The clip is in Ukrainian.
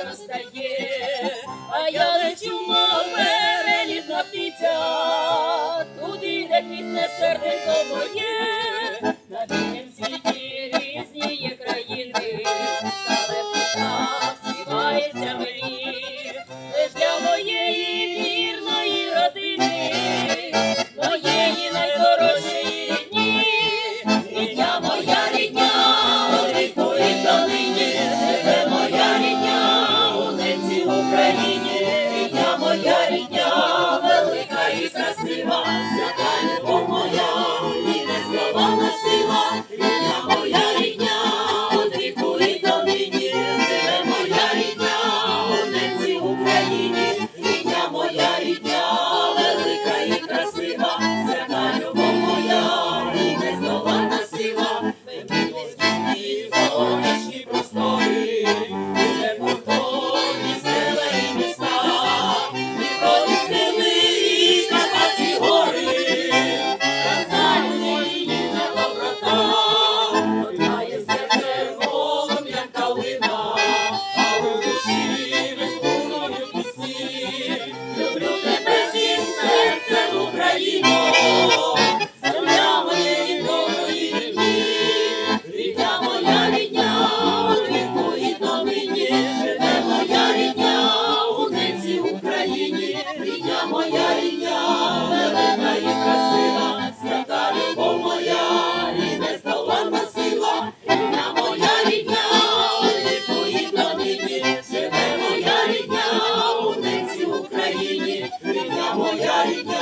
калина а я лечу, Yeah.